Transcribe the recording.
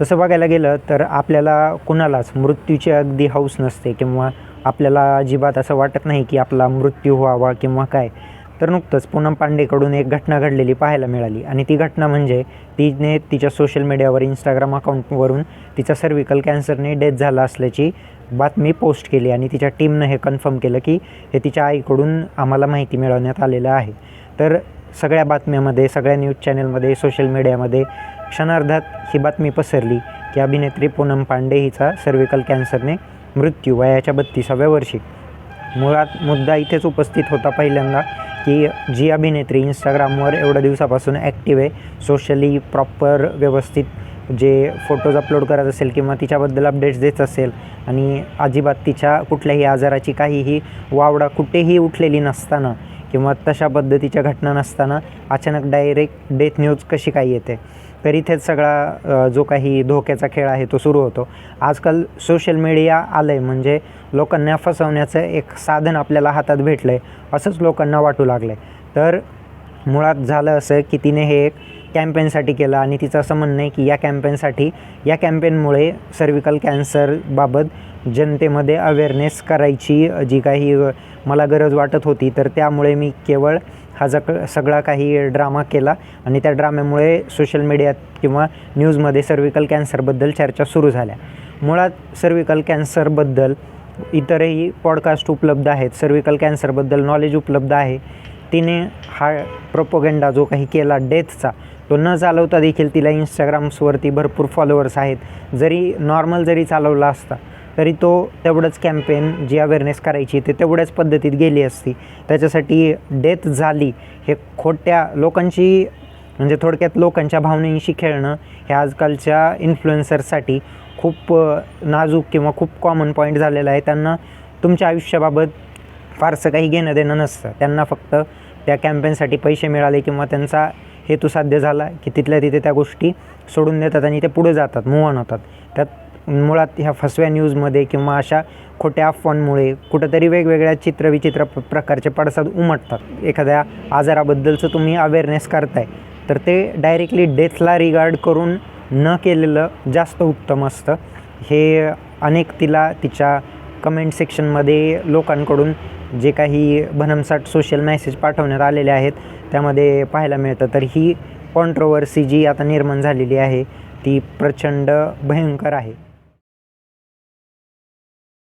तसं बघायला गेलं तर आपल्याला कुणालाच मृत्यूची अगदी हौस नसते किंवा आपल्याला अजिबात असं वाटत नाही की आपला मृत्यू व्हावा किंवा काय. तर नुकतंच पूनम पांडेकडून एक घटना घडलेली पाहायला मिळाली आणि ती घटना म्हणजे तिने तिच्या सोशल मीडियावर इंस्टाग्राम अकाउंटवरून तिचा सर्विकल कॅन्सरने डेथ झाला असल्याची बातमी पोस्ट केली आणि तिच्या टीमनं हे कन्फर्म केलं की हे तिच्या आईकडून आम्हाला माहिती मिळवण्यात आलेलं आहे. तर सगळ्या बातम्यामध्ये सगळ्या न्यूज चॅनलमध्ये सोशल मीडियामध्ये क्षणार्धात ही बातमी पसरली की अभिनेत्री पूनम पांडे हिचा सर्विकल कॅन्सरने मृत्यू वयाच्या बत्तीसाव्या वर्षी. मुळात मुद्दा इथेच उपस्थित होता पहिल्यांदा की जी अभिनेत्री इंस्टाग्रामवर एवढ्या दिवसापासून ॲक्टिव्ह आहे सोशली प्रॉपर व्यवस्थित जे फोटोज अपलोड करत असेल किंवा तिच्याबद्दल अपडेट्स देत असेल आणि अजिबात तिच्या कुठल्याही आजाराची काहीही वावडा कुठेही उठलेली नसताना किंवा तशा पद्धतीच्या घटना नसताना अचानक डायरेक्ट डेथ न्यूज कशी काय येते? तर इथेच सगळा जो काही धोक्याचा खेळ आहे तो सुरू होतो. आजकाल सोशल मीडिया आलं आहे म्हणजे लोकांना फसवण्याचं एक साधन आपल्याला हातात भेटलं आहे असंच लोकांना वाटू लागलं आहे तर मुळात झालं असं की तिने हे एक कॅम्पेनसाठी केलं आणि तिचं असं म्हणणं आहे की या कॅम्पेनसाठी या कॅम्पेनमुळे सर्विकल कॅन्सरबाबत जनतेमध्ये अवेअरनेस करायची जी काही मला गरज वाटत होती. तर त्यामुळे मी केवळ हा जक सगळा काही ड्रामा केला आणि त्या ड्राम्यामुळे सोशल मीडियात किंवा न्यूजमध्ये सर्विकल कॅन्सरबद्दल चर्चा सुरू झाल्या. मुळात सर्विकल कॅन्सरबद्दल इतरही पॉडकास्ट उपलब्ध आहेत. सर्विकल कॅन्सरबद्दल नॉलेज उपलब्ध आहे. तिने हा प्रोपोगेंडा जो काही केला डेथचा तो न चालवता देखील तिला इंस्टाग्राम्सवरती भरपूर फॉलोअर्स आहेत. जरी नॉर्मल जरी चालवला असता तरी तो तेवढंच कॅम्पेन जी अवेअरनेस करायची ते तेवढ्याच पद्धतीत गेली असती. त्याच्यासाठी डेथ झाली हे खोट्या लोकांची म्हणजे थोडक्यात लोकांच्या भावनेशी खेळणं हे आजकालच्या इन्फ्लुएन्सरसाठी खूप नाजूक किंवा खूप कॉमन पॉईंट झालेला आहे. त्यांना तुमच्या आयुष्याबाबत फारसं काही घेणं देणं नसतं. त्यांना फक्त त्या कॅम्पेनसाठी पैसे मिळाले किंवा त्यांचा हेतू साध्य झाला की तिथल्या तिथे त्या गोष्टी सोडून देतात आणि ते पुढे जातात मूव ऑन होतात. त्यात मुळात ह्या फसव्या न्यूजमध्ये किंवा अशा खोट्या अफवांमुळे कुठंतरी वेगवेगळ्या चित्रविचित्र प्रकारचे पडसाद उमटतात. एखाद्या आजाराबद्दलचं तुम्ही अवेअरनेस करताय तर ते डायरेक्टली डेथला रिगार्ड करून न केलेलं जास्त उत्तम असतं. हे अनेक तिला तिच्या कमेंट सेक्शनमध्ये लोकांकडून जे काही भनमसाट सोशल मेसेज पाठवण्यात आलेले आहेत त्यामध्ये पाहायला मिळतं. तर ही कॉन्ट्रोवर्सी जी आता निर्माण झालेली आहे ती प्रचंड भयंकर आहे.